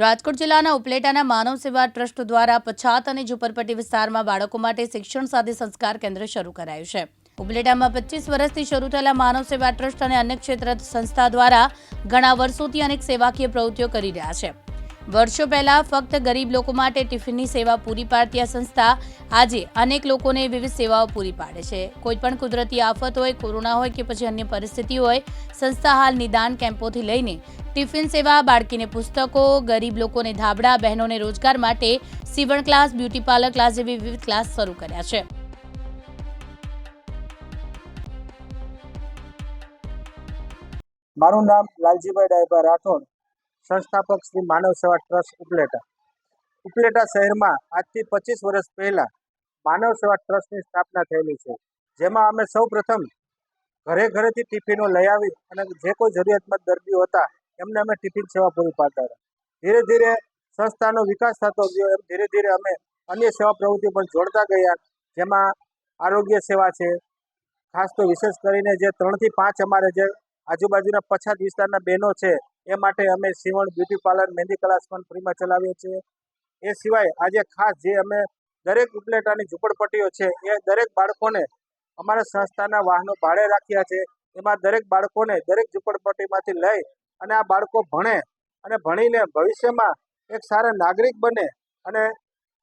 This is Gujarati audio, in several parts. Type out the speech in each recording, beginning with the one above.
રાજકોટ જિલ્લાના ઉપલેટાના માનવ સેવા ટ્રસ્ટ દ્વારા પછાત અને ઝુંપડપટ્ટી વિસ્તારમાં બાળકો માટે શિક્ષણ સાથે સંસ્કાર કેન્દ્ર શરૂ કરાયું છે. ઉપલેટામાં પચીસ વર્ષથી શરૂ થયેલા માનવ સેવા ટ્રસ્ટ અને અન્ય ક્ષેત્ર સંસ્થા દ્વારા ઘણા વર્ષોથી અનેક સેવાકીય પ્રવૃત્તિઓ કરી રહ્યા છે. વર્ષો પહેલા ફક્ત ગરીબ લોકો માટે ટિફિનની સેવા પૂરી પાડતી આ સંસ્થા આજે અનેક લોકોને વિવિધ સેવાઓ પૂરી પાડે છે. કોઈ પણ કુદરતી આફત હોય, કોરોના હોય કે પછી અન્ય પરિસ્થિતિ હોય, સંસ્થા હાલ નિદાન કેમ્પોથી લઈને ટિફિન સેવા, બાળકીને પુસ્તકો, ગરીબ લોકોને ધાબળા, બહેનોને રોજગાર માટે સીવણ ક્લાસ, બ્યુટી પાર્લર ક્લાસ જેવી વિવિધ ક્લાસ શરૂ કર્યા છે. મારું નામ લાલજીભાઈ ડાયભા રાઠોડ. સંસ્થાપક શ્રી માનવ સેવા ટ્રસ્ટ ઉપલેટા. ઉપલેટા શહેરમાં આજથી પચીસ વર્ષ પહેલા માનવ સેવા ટ્રસ્ટની સ્થાપના થયેલી છે. જેમાં અમે સૌ પ્રથમ ઘરે ઘરેથી ટિફિનો લઈ આવી અને જે કોઈ જરૂરિયાતમંદ દર્દીઓ હતા, એમને અમે ટિફિન સેવા પૂરી પાડતા હતા. ધીરે ધીરે સંસ્થાનો વિકાસ થતો ગયો, એમ ધીરે ધીરે અમે અન્ય સેવા પ્રવૃત્તિ પણ જોડતા ગયા, જેમાં આરોગ્ય સેવા છે. ખાસ તો વિશેષ કરીને જે ત્રણથી પાંચ અમારે જે આજુબાજુના પછાત વિસ્તારના બહેનો છે એ માટે અમે સીવણ, બ્યુટી પાર્લર, મહેંદી ક્લાસ પણ ફ્રીમાં ચલાવીએ છીએ. એ સિવાય આજે ખાસ જે અમે દરેક ઉપલેટાની ઝૂંપડપટ્ટીઓ છે, એ દરેક બાળકોને અમારા સંસ્થાના વાહનો ભાડે રાખ્યા છે. એમાં દરેક બાળકોને દરેક ઝૂંપડપટ્ટીમાંથી લઈ અને આ બાળકો ભણે અને ભણીને ભવિષ્યમાં એક સારા નાગરિક બને અને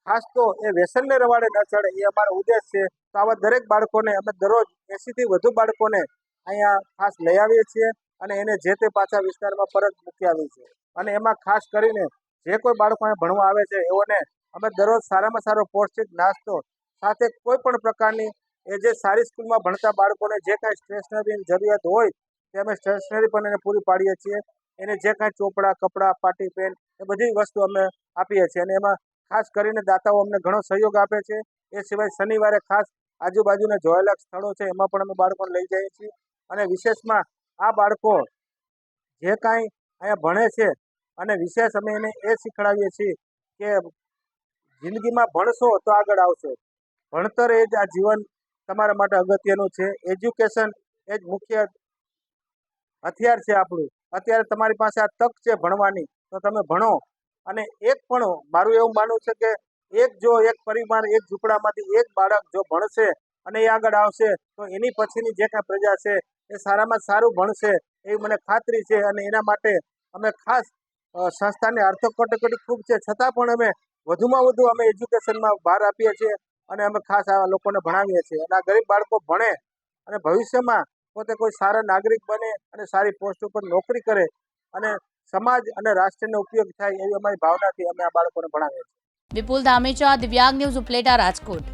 ખાસ તો એ વ્યસનને રવાડે ન ચડે, એ અમારો ઉદ્દેશ છે. તો આવા દરેક બાળકોને અમે દરરોજ એસીથી વધુ બાળકોને અહીંયા ખાસ લઈ આવીએ છીએ. અને એને જે તે પાછા વિસ્તારમાં પરત મૂકી આવી છે. અને એમાં ખાસ કરીને જે કોઈ બાળકો ભણવા આવે છે, એઓને અમે દરરોજ સારામાં સારો પૌષ્ટિક નાસ્તો સાથે કોઈ પણ પ્રકારની એ જે સારી સ્કૂલમાં ભણતા બાળકોને જે કાંઈ સ્ટેશનરીની જરૂરિયાત હોય, તે અમે સ્ટેશનરી પણ એને પૂરી પાડીએ છીએ. એને જે કાંઈ ચોપડા, કપડાં, પાટી, પેન એ બધી વસ્તુ અમે આપીએ છીએ. અને એમાં ખાસ કરીને દાતાઓ અમને ઘણો સહયોગ આપે છે. એ સિવાય શનિવારે ખાસ આજુબાજુના જોયેલા સ્થળો છે, એમાં પણ અમે બાળકોને લઈ જઈએ છીએ. અને વિશેષમાં આ બાળકો જે કાંઈ અહીંયા ભણે છે અને વિશેષ અમે એને એ શીખડાવીએ છીએ કે જિંદગીમાં ભણશો તો આગળ આવશો. ભણતર એ જ આ જીવન તમારા માટે અગત્યનું છે. એજ્યુકેશન એ જ મુખ્ય હથિયાર છે આપણું. અત્યારે તમારી પાસે આ તક છે ભણવાની, તો તમે ભણો. અને એક પણ મારું એવું માનવું છે કે એક જો એક પરિવાર એક ઝૂંપડામાંથી એક બાળક જો ભણશે અને એ આગળ આવશે, તો એની પછીની જે કાંઈ પ્રજા છે એ સારામાં સારું ભણશે એવી મને ખાતરી છે અને એના માટે અમે ખાસ સંસ્થાની આર્થિક કટોકટી ખૂબ છે. છતાં પણ અમે વધુમાં વધુ અમે એજ્યુકેશનમાં ભાર આપીએ છીએ અને અમે ખાસ આવા લોકોને ભણાવીએ છીએ. અને આ ગરીબ બાળકો ભણે અને ભવિષ્યમાં પોતે કોઈ સારા નાગરિક બને અને સારી પોસ્ટ ઉપર નોકરી કરે અને સમાજ અને રાષ્ટ્રને ઉપયોગ થાય એવી અમારી ભાવનાથી અમે આ બાળકોને ભણાવીએ છીએ. વિપુલ ધામેચા દિવ્યાંગ ન્યૂઝ ઉપલેટા રાજકોટ.